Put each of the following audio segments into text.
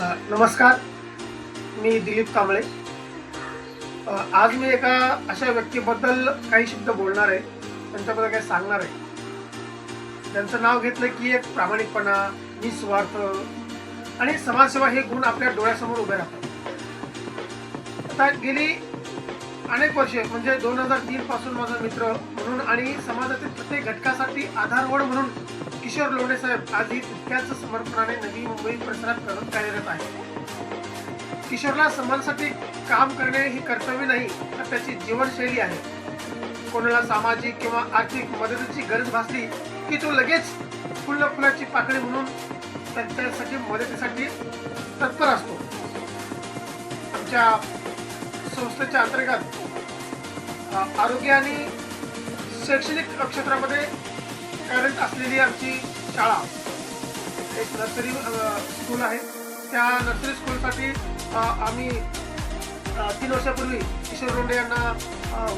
नमस्कार मी दिलीप कांबळे. आज मी एका अशा व्यक्तीबद्दल काही शब्द बोलणार आहे त्यांच्याबद्दल काही सांगणार आहे. त्यांचं नाव घेतलं की एक प्रामाणिकपणा निस्वार्थ आणि समाजसेवा हे गुण आपल्या डोळ्यासमोर उभे राहतात. आता गेली अनेक वर्षे म्हणजे दोन हजार तीन पासून माझा मित्र म्हणून आणि समाजातील प्रत्येक घटकासाठी आधारवड म्हणून किशोर लोणे साहेब आजही तितक्याच समर्पणाने नवी मुंबई परिसरात करत कार्यरत आहे किशोरला समाजासाठी काम करणे ही कर्तव्य नाही तर त्याची जीवनशैली आहे. कोणाला सामाजिक किंवा आर्थिक मदतीची गरज भासली की तो लगेच फुल फुलाची पाकळी म्हणून त्यांच्यासाठी मदतीसाठी तत्पर असतो. आमच्या संस्थेच्या अंतर्गत आरोग्य आणि शैक्षणिक क्षेत्रामध्ये पॅरेंट असलेली आमची शाळा. एक नर्सरी स्कूल आहे. त्या नर्सरी स्कूलसाठी आम्ही तीन वर्षापूर्वी किशोर रोंडे यांना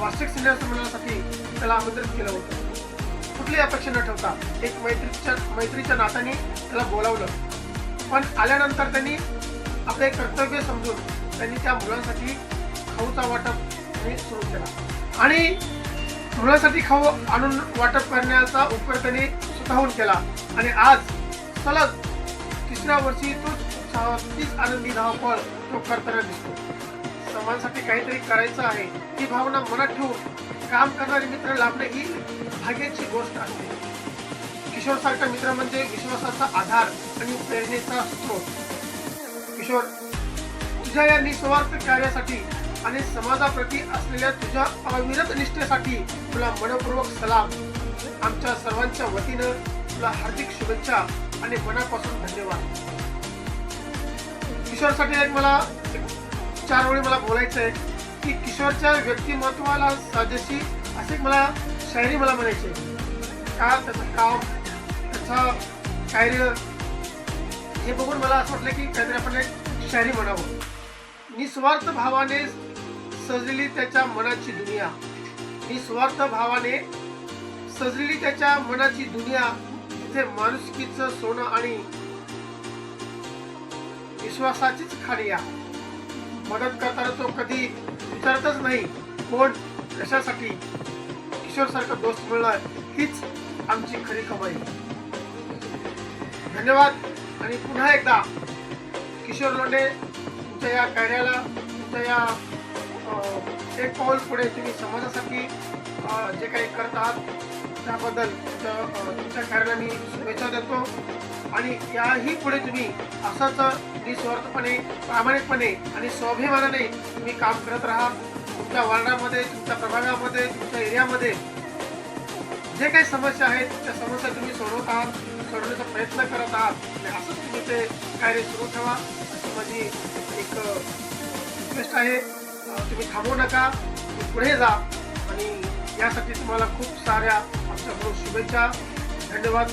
वार्षिक सिनियर संमेलनासाठी त्याला आमंत्रित केलं होतं. कुठली अपेक्षा न ठेवता एक मैत्रीच्या मैत्रीच्या नात्याने त्याला बोलावलं. पण आल्यानंतर त्यांनी आपले कर्तव्य समजून त्यांनी त्या मुलांसाठी खाऊचा वाटप त्यांनी सुरू केला. आणि मुलांसाठी खाऊ आणून वाटप करण्याचा उपयोग त्यांनी स्वतःहून केला. आणि आज सलग तिसऱ्या वर्षी तो तीच आनंदी धावपळ तो करताना दिसतो. समाजासाठी काहीतरी करायचं आहे ही भावना मनात ठेवून काम करणारे मित्र लाभणे ही भाग्याची गोष्ट असते किशोर सारखा मित्र म्हणजे विश्वासाचा आधार आणि प्रेरणेचा स्रोत. किशोर तुझ्या या निस्वार्थ कार्यासाठी आणि समाजाप्रती असलेल्या तुझ्या अविरत निष्ठेसाठी तुला मनपूर्वक सलाम. आमच्या सर्वांच्या वतीनं तुला हार्दिक शुभेच्छा आणि मनापासून धन्यवाद. किशोरसाठी एक मला चार वेळी मला बोलायचं आहे की किशोरच्या व्यक्तिमत्वाला साजेशी असे मला शायरी मला म्हणायची का त्याचं काम त्याचं कार्य हे बघून मला असं वाटलं की काहीतरी आपण एक शायरी म्हणावं. निस्वार्थ भावाने सजलेली त्याच्या मनाची दुनिया. निस्वार्थ भावाने सजलेली त्याच्या मनाची दुनिया तिथे माणुसकीच सोनं आणि विश्वासाचीच खाडिया मदत करताना तो कधी विचारतच नाही कोण कशासाठी किशोर सारखा दोस्त मिळणार हीच आमची खरी कमाई. धन्यवाद. आणि पुन्हा एकदा किशोर लोंढे तुमच्या या कार्याला तुमच्या या एक पाऊल पुढे तुम्ही समाजासाठी जे काही करत आहात त्याबद्दल तुमच्या तुमच्या कार्याला मी शुभेच्छा देतो. आणि याही पुढे तुम्ही असंच निस्वार्थपणे प्रामाणिकपणे आणि स्वाभिमानाने तुम्ही काम करत राहा. तुमच्या वार्डामध्ये तुमच्या प्रभागामध्ये तुमच्या एरियामध्ये जे काही समस्या आहेत त्या समस्या तुम्ही सोडवत आहात सोडवण्याचा प्रयत्न करत आहात आणि असंच तुम्ही ते कार्य सुरू ठेवा. अशी माझी एक रिक्वेस्ट आहे. तुम्ही थांबू नका पुढे जा. आणि यासाठी तुम्हाला खूप साऱ्या आमच्याकडून शुभेच्छा. धन्यवाद.